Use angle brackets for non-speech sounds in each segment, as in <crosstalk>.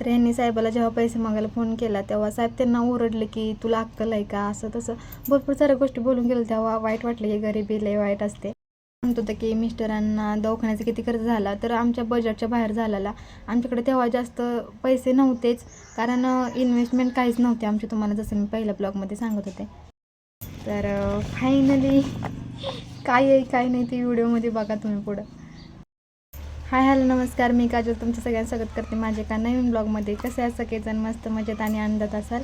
तर यांनी साहेबाला जेव्हा पैसे मागायला फोन केला तेव्हा साहेब त्यांना ओरडले की तुला अक्कल आहे का? असं तसं. भरपूर साऱ्या गोष्टी बोलून गेलं तेव्हा वाईट वाटलं की गरिबी लय वाईट असते. म्हणत होतं की मिस्टरांना दवाखान्याचा किती खर्च झाला? तर आमच्या बजेटच्या बाहेर झालेला. आमच्याकडे तेव्हा जास्त पैसे नव्हतेच कारण इन्व्हेस्टमेंट काहीच नव्हते आमचे तुम्हाला जसं मी पहिल्या ब्लॉगमध्ये सांगत होते. तर फायनली <laughs> काय आहे काय नाही ते व्हिडिओमध्ये बघा तुम्ही पुढं. हाय हॅलो नमस्कार. मी काजल. तुमचं सगळ्यांना स्वागत करते माझे एका नवीन ब्लॉगमध्ये. कसे आहे सगळेजण मस्त मजेत आणि आनंदात असाल?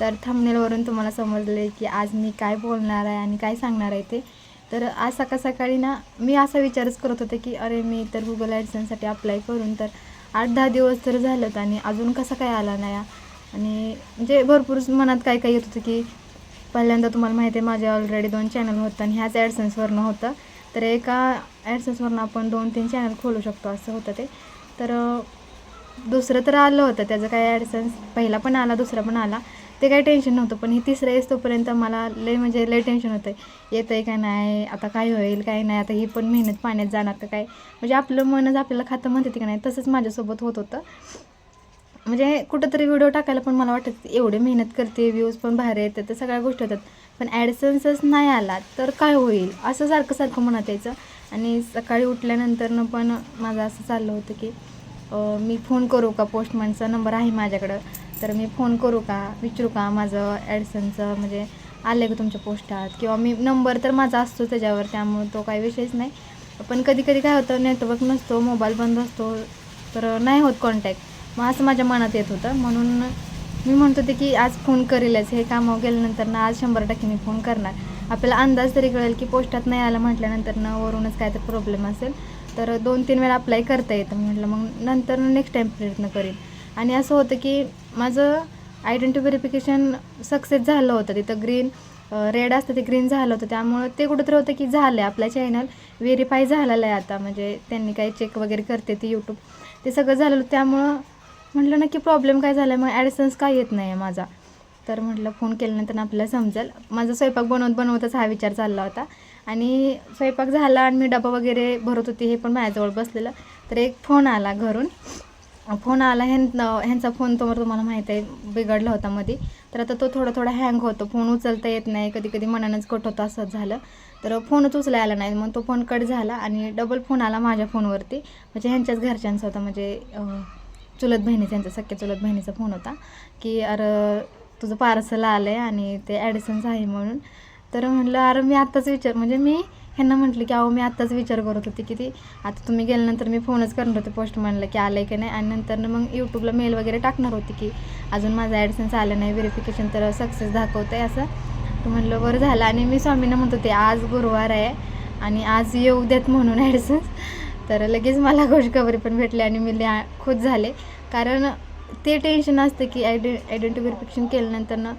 तर थंबनेलवरून तुम्हाला समजले की आज मी काय बोलणार आहे आणि काय सांगणार आहे ते. तर आज सकाळ सकाळी ना मी असा विचारच करत होते की अरे मी तर गुगल ॲडसनसाठी अप्लाय करून तर आठ दहा दिवस तर झालेत आणि अजून कसं काय आला नाही आणि म्हणजे भरपूर मनात काय काय येत होतं की पहिल्यांदा तुम्हाला माहिती आहे माझे ऑलरेडी दोन चॅनल होतं आणि ह्याच ॲडसन्सवरनं होतं. तर एका ॲडसेसवरून आपण दोन तीन चॅनल खोलू शकतो असं होतं ते. तर दुसरं तर आलं होतं त्याचं काय ॲडसन्स पहिला पण आला दुसरा पण आला. ते काही टेन्शन नव्हतं पण हे तिसरं येस तोपर्यंत मला लय म्हणजे लय टेन्शन होतं येतं आहे का नाही आता काय होईल काय नाही आता ही पण मेहनत पाण्यात जाणार तर काय? म्हणजे आपलं मनच आपल्याला खातं म्हणते का नाही तसंच माझ्यासोबत होत होतं. म्हणजे कुठंतरी व्हिडिओ टाकायला पण मला वाटत एवढे मेहनत करते व्ह्यूज पण बाहेर येतात तर सगळ्या गोष्टी होतात. पण ॲडसन्सच नाही आला तर काय होईल? असं सारखं सारखं म्हणत यायचं. आणि सकाळी उठल्यानंतरनं पण माझं असं चाललं होतं की मी फोन करू का? पोस्टमनचा नंबर आहे माझ्याकडं. तर मी फोन करू का? विचारू का? माझं ॲडसनचं म्हणजे आलं आहे का तुमच्या पोस्टात? किंवा मी नंबर तर माझा असतो त्याच्यावर त्यामुळे तो काही विषयच नाही. पण कधी कधी काय होतं नेटवर्क नसतो मोबाईल बंद असतो तर नाही होत कॉन्टॅक्ट मग असं माझ्या मनात येत होतं. म्हणून मी म्हणत होते की आज फोन करेलच हे कामावर गेल्यानंतर ना आज शंभर टक्के मी फोन करणार. आपल्याला अंदाज तरी कळेल की पोस्टात नाही आलं म्हटल्यानंतर ना वरूनच काय तर प्रॉब्लेम असेल. तर दोन तीन वेळा अप्लाय करता येतं. म्हटलं मग नंतर नेक्स्ट टाईम प्रयत्न करेन. आणि असं होतं की माझं आयडेंटिटी व्हेरिफिकेशन सक्सेस झालं होतं. तिथं ग्रीन रेड असतं ते ग्रीन झालं होतं. त्यामुळं ते कुठंतरी होतं की झालं आहे आपला चॅनल व्हेरीफाय झालेलं आहे आता. म्हणजे त्यांनी काही चेक वगैरे करते ते यूट्यूब ते सगळं झालेलं त्यामुळं म्हटलं नक्की प्रॉब्लेम काय झाला आहे मग ॲडिसन्स काय येत नाही आहे माझा. तर म्हटलं फोन केल्यानंतर आपल्याला समजेल. माझा स्वयंपाक बनवत बनवतच हा विचार चालला होता. आणि स्वयंपाक झाला आणि मी डबा वगैरे भरत होती हे पण माझ्याजवळ बसलेलं. तर एक फोन आला घरून. फोन आला ह्यां ह्यांचा फोन तोवर तुम्हाला माहीत आहे बिघडला होता मध्ये तर आता तो थोडा थोडा हँग होतो. फोन उचलता येत नाही. कधी कधी मनानंच कट होतं असंच झालं. तर फोनच उचलायला आला नाही. मग तो फोन कट झाला आणि डबल फोन आला माझ्या फोनवरती म्हणजे ह्यांच्याच घरच्यांचा होता. म्हणजे चुलत बहिणी त्यांचा सख्या चुलत बहिणीचा फोन होता की अरे तुझं पार्सल आलं आहे आणि ते ॲडिसन्स आहे म्हणून. तर म्हटलं अरे मी आत्ताच विचार म्हणजे मी ह्यांना म्हटलं की अहो मी आत्ताच विचार करत होते की ती आता तुम्ही गेल्यानंतर मी फोनच करणार होते पोस्टमॅनला की आलं आहे की नाही. आणि नंतर मग यूट्यूबला मेल वगैरे टाकणार होती की अजून माझं ॲडसन्स आलं नाही व्हेरिफिकेशन तर सक्सेस दाखवतं आहे असं. तर म्हटलं बरं झालं. आणि मी स्वामींना म्हणत होते आज गुरुवार आहे आणि आज येऊ देत म्हणून ॲडसन्स तर लगेच मला खुशखबरी पण भेटली आणि मी लिहा खुश झाले. कारण ते टेन्शन असतं की आयडे आयडेंटी व्हेरिफिकेशन केल्यानंतर ना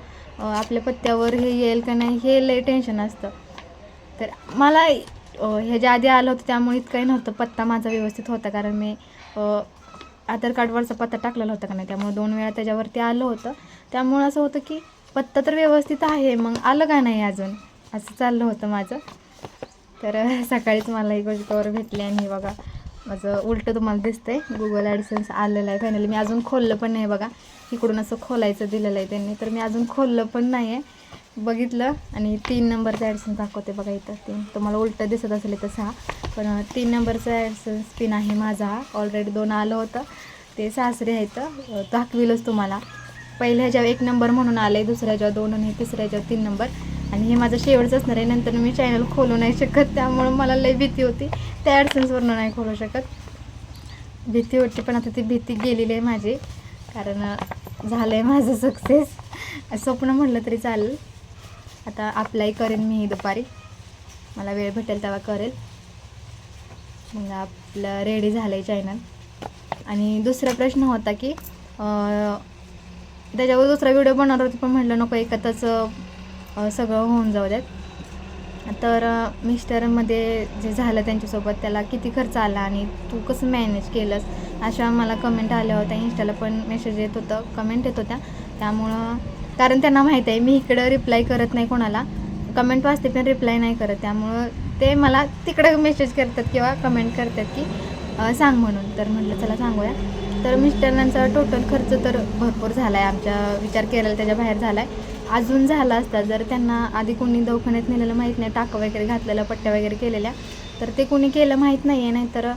आपल्या पत्त्यावर हे येईल का नाही हे लय टेन्शन असतं. तर मला ह्याच्या आधी आलं होतं त्यामुळे इतकंही नव्हतं. पत्ता माझा व्यवस्थित होता कारण मी आधार कार्डवरचा पत्ता टाकलेला होता का नाही? त्यामुळे दोन वेळा त्याच्यावरती आलं होतं. त्यामुळं असं होतं की पत्ता तर व्यवस्थित आहे मग आलं का नाही अजून? असं चाललं होतं माझं. तर <laughs> सकाळीच मला ही गोष्ट कवर भेटली आणि बघा माझं उलटं तुम्हाला दिसतंय. गुगल ॲडसन्स आलेलं आहे फायनली मी अजून खोललं पण नाही बघा. इकडून असं खोलायचं दिलेलं आहे त्यांनी. तर मी अजून खोललं पण नाही आहे बघितलं आणि तीन नंबरचं ॲडसन्स दाखवते बघा इथं. तीन तुम्हाला उलटं दिसत असेल इथं सहा. पण तीन नंबरचं ॲडसन्स पिन आहे माझा. ऑलरेडी दोन आलं होतं. ते सासरे आहेत. दाखविलंच तुम्हाला. पहिल्या ह्याच्यावर एक नंबर म्हणून आलं आहे दुसऱ्या ह्याच्यावर दोन आणि तिसऱ्या ह्याच्यावर तीन नंबर. आणि हे माझं शेवटचं असणार आहे नंतर मी चॅनल खोलू नाही शकत त्यामुळं मला लई भीती होती. त्या ॲडसन्सवरनं नाही खोलू शकत. भीती होती पण आता ती भीती गेलेली आहे माझी. कारण झालं आहे माझं सक्सेस स्वप्न म्हटलं तरी चालेल. आता अप्लाय करेन मी दुपारी. मला वेळ भेटेल तेव्हा करेल. मग आपलं रेडी झालं आहे चॅनल आणि दुसरा प्रश्न होता की त्याच्यावर दुसरा व्हिडिओ बनवणार होती पण म्हटलं नको एकत्रच सगळं होऊन जाऊ द्यात. तर मिस्टरमध्ये जे झालं त्यांच्यासोबत त्याला किती खर्च आला आणि तू कसं मॅनेज केलंस अशा मला कमेंट आल्या होत्या. इंस्टाला पण मेसेज येत होतं कमेंट येत होत्या. त्यामुळं कारण त्यांना माहीत आहे मी इकडं रिप्लाय करत नाही कोणाला. कमेंट वाचते पण रिप्लाय नाही करत. त्यामुळं ते मला तिकडं मेसेज करतात किंवा कमेंट करतात की सांग म्हणून. तर म्हटलं चला सांगूया. तर मिस्टरांचा टोटल खर्च तर भरपूर झाला आहे आमच्या विचार केलेला त्याच्या बाहेर झाला आहे अजून झाला असता जर त्यांना आधी कोणी दवाखान्यात नेलेलं माहीत नाही टाकं वगैरे घातलेलं पट्ट्या वगैरे केलेल्या तर ते कोणी केलं माहीत नाही आहे नाहीतर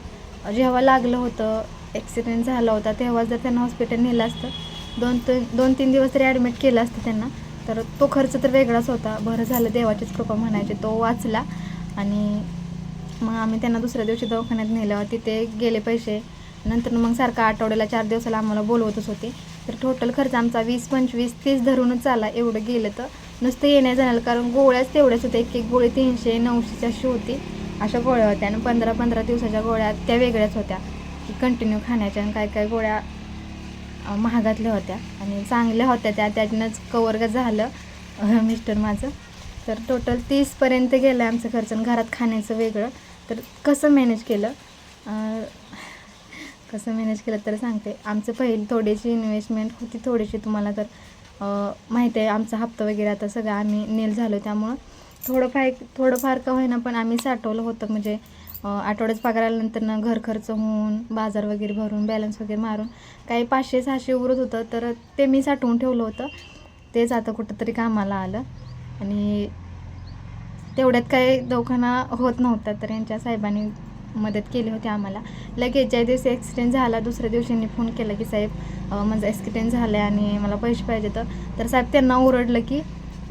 जेव्हा लागलं होतं ॲक्सिडेंट झाला होता तेव्हा जर त्यांना हॉस्पिटल नेलं असतं दोन तीन दोन तीन दिवस तरी ॲडमिट केलं असतं त्यांना तर तो खर्च तर वेगळाच होता. बरं झालं देवाचीच कृपा म्हणायचे तो वाचला आणि मग आम्ही त्यांना दुसऱ्या दिवशी दवाखान्यात नेलं. तिथे गेले पैसे. नंतर मग सारखा आठवड्याला चार दिवसाला आम्हाला बोलवतच होते. तर टोटल खर्च आमचा वीस पंचवीस तीस धरूनच आला एवढं गेलं तर. नुसतं येण्या जाण्याला कारण गोळ्याच तेवढ्याच होत्या. एक एक गोळी तीनशे नऊशेच्या अशी होती. अशा गोळ्या होत्या आणि पंधरा पंधरा दिवसाच्या गोळ्या त्या वेगळ्याच होत्या. की कंटिन्यू खाण्याच्या आणि काय काय गोळ्या महागातल्या होत्या. आणि चांगल्या होत्या त्या. त्यातनंच कवर झालं. मिस्टर माझं. तर टोटल तीसपर्यंत गेलं आमचं खर्च आणि घरात खाण्याचं वेगळं. तर कसं मॅनेज केलं? कसं मॅनेज केलं तर सांगते. आमचं पहिली थोडीशी इन्व्हेस्टमेंट होती थोडीशी तुम्हाला तर माहिती आहे आमचा हप्ता वगैरे आता सगळं आम्ही नेल झालो त्यामुळं थोडंफार थोडंफार का होईना पण आम्ही साठवलं होतं. म्हणजे अं, आठवड्याच पगार आल्यानंतर ना घर खर्च होऊन बाजार वगैरे भरून बॅलन्स वगैरे मारून काही पाचशे सहाशे उरत होतं. तर ते मी साठवून ठेवलं होतं. तेच आता कुठंतरी कामाला आलं. आणि तेवढ्यात काही दवाखाना होत नव्हता तर यांच्या साहेबांनी मदत केली होती आम्हाला. लगेच ज्या दिवशी ॲक्सिडेंट झाला. दुसऱ्या दिवशींनी फोन केला की साहेब माझा ॲक्सिडेंट झाला आहे आणि मला पैसे पाहिजे तर तर साहेब त्यांना ओरडलं की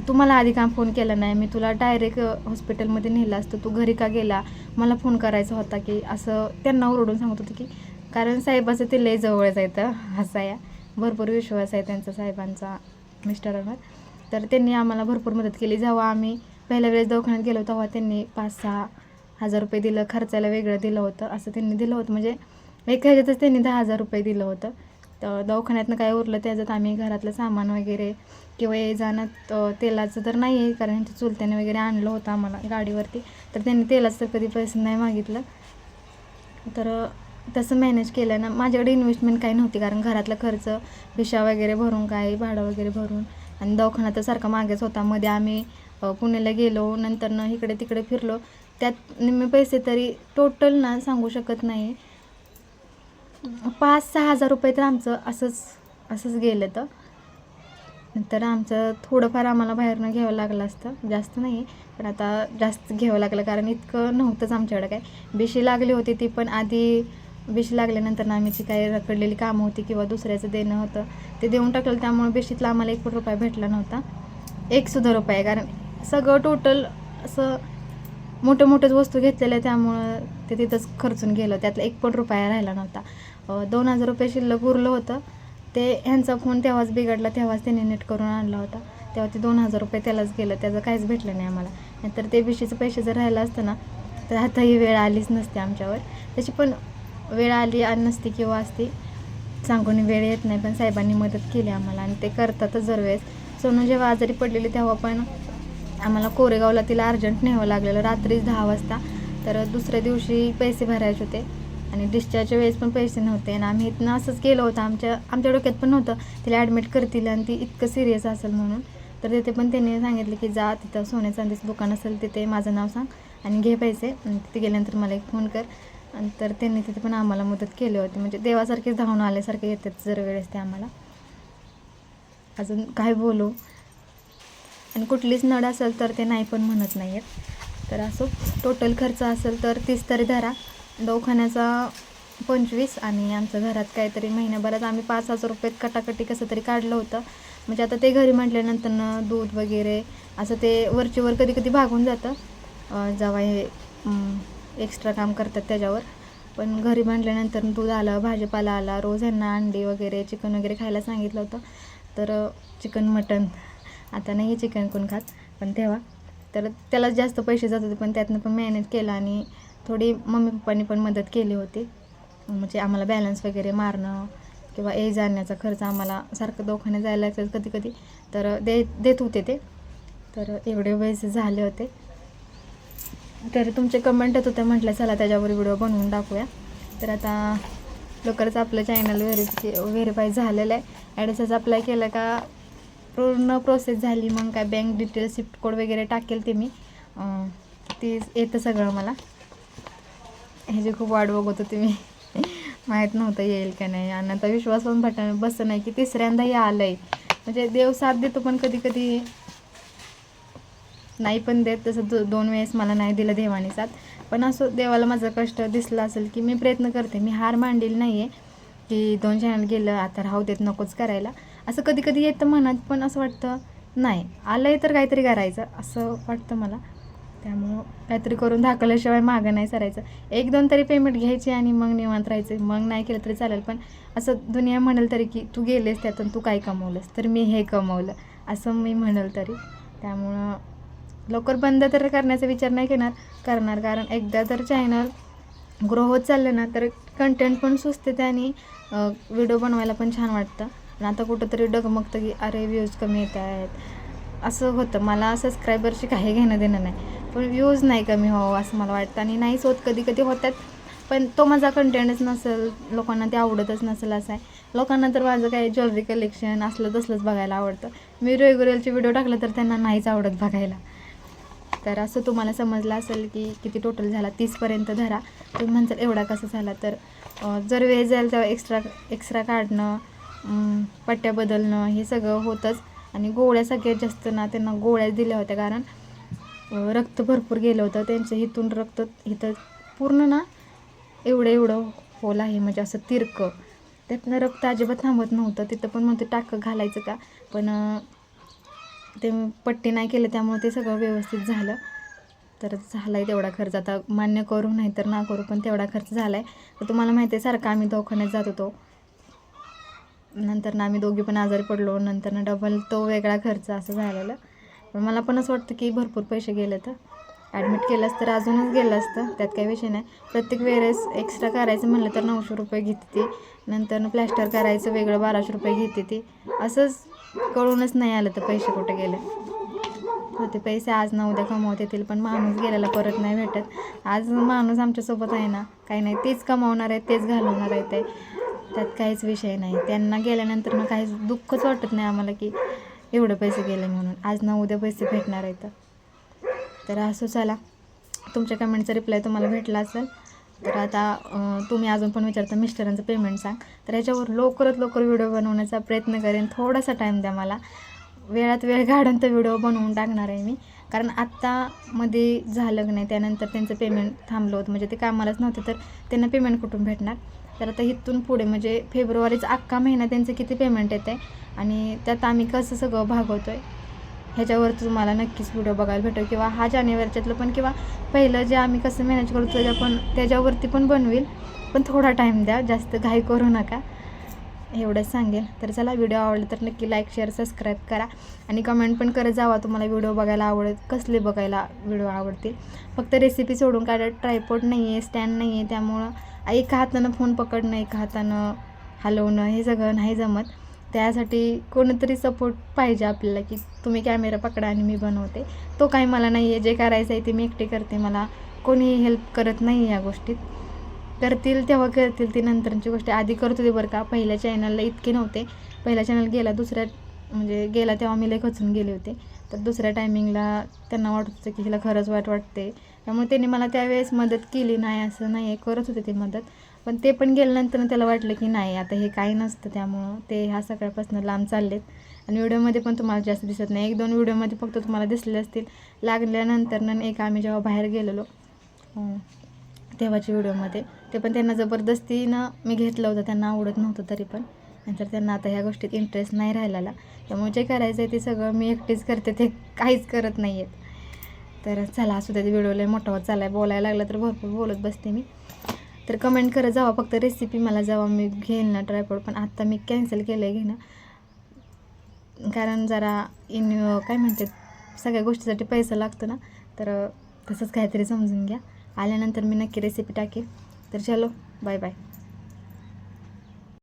तुम्हाला आधी काम फोन केला नाही? मी तुला डायरेक्ट हॉस्पिटलमध्ये नेलं असतं. तू घरी का गेला? मला फोन करायचा होता की असं त्यांना ओरडून सांगत होतं की कारण साहेबाचं ते लय जवळच येतं असा या भरपूर विश्वास आहे त्यांचा साहेबांचा मिस्टरांवर. तर त्यांनी आम्हाला भरपूर मदत केली. जेव्हा आम्ही पहिल्या वेळेस दवाखान्यात गेलो तेव्हा त्यांनी पाच सहा हजार रुपये दिलं खर्चाला वेगळं दिलं होतं असं त्यांनी दिलं होतं. म्हणजे एका ह्याच्यातच त्यांनी दहा हजार रुपये दिलं होतं. तर दवाखान्यातनं काय उरलं त्याच्यात आम्ही घरातलं सामान वगैरे किंवा ये जाणं तेलाचं तर नाही आहे कारण ते चुलत्याने वगैरे आणलं होतं आम्हाला गाडीवरती. तर त्यांनी तेलाचं तर कधी पैसे नाही मागितलं. तर तसं मॅनेज केलं ना माझ्याकडे इन्व्हेस्टमेंट काही नव्हती कारण घरातला खर्च पिशा वगैरे भरून काय भाडं वगैरे भरून आणि दवाखाना तर सारखा मागेच होता. मध्ये आम्ही पुण्याला गेलो नंतर ना इकडे तिकडे फिरलो. त्यात निम्मे पैसे तरी टोटल ना सांगू शकत नाही. पाच सहा हजार रुपये तर आमचं असंच असंच गेलं तर. नंतर आमचं थोडंफार आम्हाला बाहेरनं घ्यावं लागलं असतं. जास्त नाही पण आता जास्त घ्यावं लागलं कारण इतकं नव्हतंच आमच्याकडं काय. बेशी लागली होती ती पण आधी बेशी लागल्यानंतर ना आम्ही जी काही रखडलेली कामं होती किंवा दुसऱ्याचं देणं होतं. ते देऊन टाकलं त्यामुळे बेशीतला आम्हाला एक पण रुपया भेटला नव्हता. एकसुद्धा रुपये कारण सगळं टोटल असं मोठ्या मोठ्याच वस्तू घेतलेल्या त्यामुळं ते तिथंच खर्चून गेलं. त्यातला एक पण रुपया राहिला नव्हता. दोन हजार रुपये शिल्लक उरलं होतं. ते ह्यांचा फोन तेव्हाच बिघडला तेव्हाच त्यांनी नीट करून आणला होता. तेव्हा ते दोन हजार रुपये त्यालाच गेलं त्याचं काहीच भेटलं नाही आम्हाला. नाहीतर ते बिशीचे पैसे जर राहिलं असतं ना तर आता ही वेळ आलीच नसते आमच्यावर. त्याची पण वेळ आली आणि नसती किंवा असती सांगून वेळ येत नाही पण साहेबांनी मदत केली आम्हाला आणि ते करतातच दरवेळेस. सोनू जेव्हा आजारी पडलेली तेव्हा पण आम्हाला कोरेगावला तिला अर्जंट न्यावं लागलेलं. रात्रीच दहा वाजता. तर दुसऱ्या दिवशी पैसे भरायचे होते. आणि डिस्चार्जच्या वेळेस पण पैसे नव्हते. आणि आम्ही इथनं असंच केलं होतं. आमच्या आमच्या डोक्यात पण नव्हतं. तिला ॲडमिट करतील आणि ती इतकं सिरियस असेल म्हणून. तर तिथे पण त्यांनी सांगितलं की जा तिथं सोन्या चांदीचं दुकान असेल तिथे माझं नाव सांग. आणि घे पैसे. आणि तिथे गेल्यानंतर मला एक फोन कर. आणि तर त्यांनी तिथे पण आम्हाला मदत केली होती. म्हणजे देवासारखेच धावून आल्यासारखे येतात जर वेळेस ते आम्हाला. अजून काय बोलू? आणि कुठलीच नड असेल तर ते नाही पण म्हणत नाही आहेत तर असो टोटल खर्च असेल तर तीस तरी धरा. दवाखान्याचा पंचवीस आणि आमचं घरात काहीतरी महिन्याभरात आम्ही पाच हजार रुपये कटाकटी कसं तरी काढलं होतं. म्हणजे आता ते घरी म्हटल्यानंतर दूध वगैरे असं ते वरचीवर कधी कधी भागून जातं. जेव्हा हे एक्स्ट्रा काम करतात त्याच्यावर. पण घरी म्हटल्यानंतर दूध आलं भाजीपाला आला रोज ह्यांना अंडी वगैरे चिकन वगैरे खायला सांगितलं होतं. तर चिकन मटन आता नाही चिकन कोण खात पण तेव्हा. तर त्याला जास्त पैसे जात होते पण त्यातनं पण मॅनेज केलं आणि थोडी मम्मी पप्पांनी पण मदत केली होती. म्हणजे आम्हाला बॅलन्स वगैरे मारणं किंवा ए जाण्याचा खर्च आम्हाला सारखं दवाखान्यात जायला लागायचं कधी कधी. तर दे देत होते ते. तर एवढे पैसे झाले होते. तर तुमचे कमेंट येत होते म्हटलं चला त्याच्यावर व्हिडिओ बनवून टाकूया तर आता लवकरच आपलं चॅनल व्हेरिफिके व्हेरीफाय झालेलं आहे. ॲड्रेसच अप्लाय केलं का पूर्ण प्रोसेस झाली मग काय बँक डिटेल्स शिफ्ट कोड वगैरे टाकेल ते मी. ते येतं सगळं मला. ह्याची खूप वाट बघत होते मी. माहीत नव्हतं येईल का नाही. आणि आता विश्वास पण बट बस नाही की तिसऱ्यांदा हे आलं आहे म्हणजे देव साथ देतो पण कधी कधी नाही पण देत. तसं दो दोन वेळेस मला नाही दिलं देवाने साथ. पण असो देवाला माझं कष्ट दिसलं असेल की मी प्रयत्न करते. मी हार मांडील नाही आहे की दोन चॅनल गेलं आता राहू देत नकोच करायला. असं कधी कधी येतं मनात पण असं वाटतं नाही आलं आहे तर काहीतरी करायचं असं वाटतं मला. त्यामुळं काहीतरी करून दाखवल्याशिवाय मागं नाही सरायचं. एक दोन तरी पेमेंट घ्यायची आणि मग निवांत राहायचं. मग नाही केलं तरी चालेल पण असं दुनिया म्हणेल तरी की तू गेलेस त्यातून तू काय कमवलंस? तर मी हे कमवलं असं मी म्हणेल तरी. त्यामुळं लवकर बंद तर करण्याचा विचार नाही घेणार करणार. कारण एकदा तर चॅनल ग्रो होत चाललं ना तर कंटेंट पण सुचते आणि व्हिडिओ बनवायला पण छान वाटतं. आणि आता कुठंतरी डगमगतं की अरे व्ह्यूज कमी येत आहेत. असं होतं. मला सबस्क्रायबरशी काही घेणं देणं नाही. पण व्ह्यूज नाही कमी हो असं मला वाटतं. आणि नाहीच होत कधी कधी होतात. पण तो माझा कंटेंटच नसेल लोकांना ते आवडतच नसेल असं आहे. लोकांना तर माझं काय ज्वेलरी कलेक्शन असलं तसलंच बघायला आवडतं. मी रेग्युलरचे व्हिडिओ टाकलं तर त्यांना नाहीच आवडत बघायला. तर असं तुम्हाला समजलं असेल की किती टोटल झाला? तीसपर्यंत धरा. तुम्ही म्हणसाल एवढा कसा झाला? तर जर वेळ जाईल तेव्हा एक्स्ट्रा एक्स्ट्रा काढणं पट्ट्या बदलणं हे सगळं होतंच. आणि गोळ्या सगळ्यात जास्त ना त्यांना गोळ्याच दिल्या होत्या. कारण रक्त भरपूर गेलं होतं. त्यांचं इथून रक्त इथं पूर्ण ना एवढं एवढं होल आहे. म्हणजे असं तिरकं. त्यातनं रक्त अजिबात थांबत नव्हतं. तिथं पण म्हणते टाकं घालायचं का? पण ते पट्टी नाही केलं. त्यामुळे ते सगळं व्यवस्थित झालं. तर झाला आहे तेवढा खर्च. आता मान्य करू नाही तर ना करू पण तेवढा खर्च झाला आहे तर तुम्हाला माहिती आहे सारखं आम्ही दवाखान्यात जात होतो. नंतर ना आम्ही दोघी पण आजारी पडलो नंतर ना डबल तो वेगळा खर्च असं झालेलं. पण मला पण असं वाटतं की भरपूर पैसे गेले तर. ॲडमिट केलं असतं तर अजूनच गेलं असतं त्यात काही विषय नाही. प्रत्येक वेळेस एक्स्ट्रा करायचं म्हणलं तर नऊशे रुपये घेते ती. नंतर प्लॅस्टर करायचं वेगळं बाराशे रुपये घेते ती. असंच कळूनच नाही आलं तर पैसे कुठे गेले. ते पैसे आज ना उद्या कमावता येतील पण माणूस गेलेला परत नाही भेटत. आज माणूस आमच्यासोबत आहे ना काही नाही तेच कमावणार आहे तेच घालवणार आहे ते. त्यात काहीच विषय नाही. त्यांना गेल्यानंतर ना काहीच दुःखच वाटत नाही आम्हाला की एवढे पैसे गेले म्हणून. आज ना उद्या पैसे भेटणार आहेत. तर असं चला. तुमच्या कमेंटचा रिप्लाय तुम्हाला भेटला असेल तर आता तुम्ही अजून पण विचारता मिस्टरांचं पेमेंट सांग. तर याच्यावर लवकरात लवकर व्हिडिओ बनवण्याचा प्रयत्न करेन. थोडासा टाईम द्या मला. वेळात वेळ काढून तर व्हिडिओ बनवून टाकणार आहे मी. कारण आत्ता मध्ये झालं नाही त्यानंतर त्यांचं पेमेंट थांबलं होतं. म्हणजे ते कामालाच नव्हतं तर त्यांना पेमेंट कुठून भेटणार? तर आता इथून पुढे म्हणजे फेब्रुवारीचा अख्खा महिना त्यांचं किती पेमेंट येतं आहे आणि त्यात आम्ही कसं सगळं भागवतो आहे ह्याच्यावर तुम्हाला नक्कीच व्हिडिओ बघायला भेटेल. किंवा हा जानेवारीच्यातलं पण किंवा पहिलं जे आम्ही कसं मॅनेज करतो त्याच्या पण त्याच्यावरती पण बनवेल. पण थोडा टाईम द्या. जास्त घाई करू नका. एवढंच सांगेल. तर चला व्हिडिओ आवडला तर नक्की लाईक शेअर सबस्क्राईब करा. आणि कमेंट पण करत जावा. तुम्हाला व्हिडिओ बघायला आवडत कसले बघायला व्हिडिओ आवडतील. फक्त रेसिपी सोडून काय ट्रायपोर्ट नाही आहे स्टँड नाही आहे त्यामुळं एका हातानं फोन पकडणं एका हातानं हलवणं हे सगळं नाही जमत. त्यासाठी कोणतरी सपोर्ट पाहिजे आपल्याला की तुम्ही कॅमेरा पकडा आणि मी बनवते. तो काही मला नाही आहे जे करायचं आहे ते मी एकटे करते. मला कोणीही हेल्प करत नाही या गोष्टीत. करतील तेव्हा करतील ती नंतरची गोष्ट. आधी करत होती बरं का पहिल्या चॅनलला इतके नव्हते. पहिला चॅनल गेला दुसऱ्या म्हणजे गेला तेव्हा मी लई खचून गेले होते. तर दुसऱ्या टायमिंगला त्यांना वाटत होतं की हिला खरंच वाईट वाटते त्यामुळे त्यांनी मला त्यावेळेस मदत केली नाही असं नाही आहे करत होते ते मदत. पण ते पण गेल्यानंतर त्याला वाटलं की नाही आता हे काही नसतं त्यामुळं ते ह्या सगळ्यापासून लांब चाललेत. आणि व्हिडिओमध्ये पण तुम्हाला जास्त दिसत नाही. एक दोन व्हिडिओमध्ये फक्त तुम्हाला दिसले असतील. लागल्यानंतर न एक आम्ही जेव्हा बाहेर गेलेलो तेव्हाच्या व्हिडिओमध्ये. ते पण त्यांना जबरदस्तीनं मी घेतलं होतं त्यांना आवडत नव्हतं तरी पण. नंतर त्यांना आता ह्या गोष्टीत इंटरेस्ट नाही राहिलेला. त्यामुळे जे करायचं आहे ते सगळं मी एकटीच करते ते काहीच करत नाही आहेत तर चला असू द्या व्हिडिओ लय मोठा होत चालाय बोलायला लागलं तर भरपूर बोलत बसते मी. तर कमेंट करत जावा फक्त रेसिपी मला जावा. मी घेईन ना ट्रायपॉड पण आत्ता मी कॅन्सल केलं आहे घेणं. कारण जरा इन काय म्हणते सगळ्या गोष्टीसाठी पैसा लागतो ना. तर तसंच काहीतरी समजून घ्या. आल्यानंतर मी नक्की रेसिपी टाकेन तर चलो बाय बाय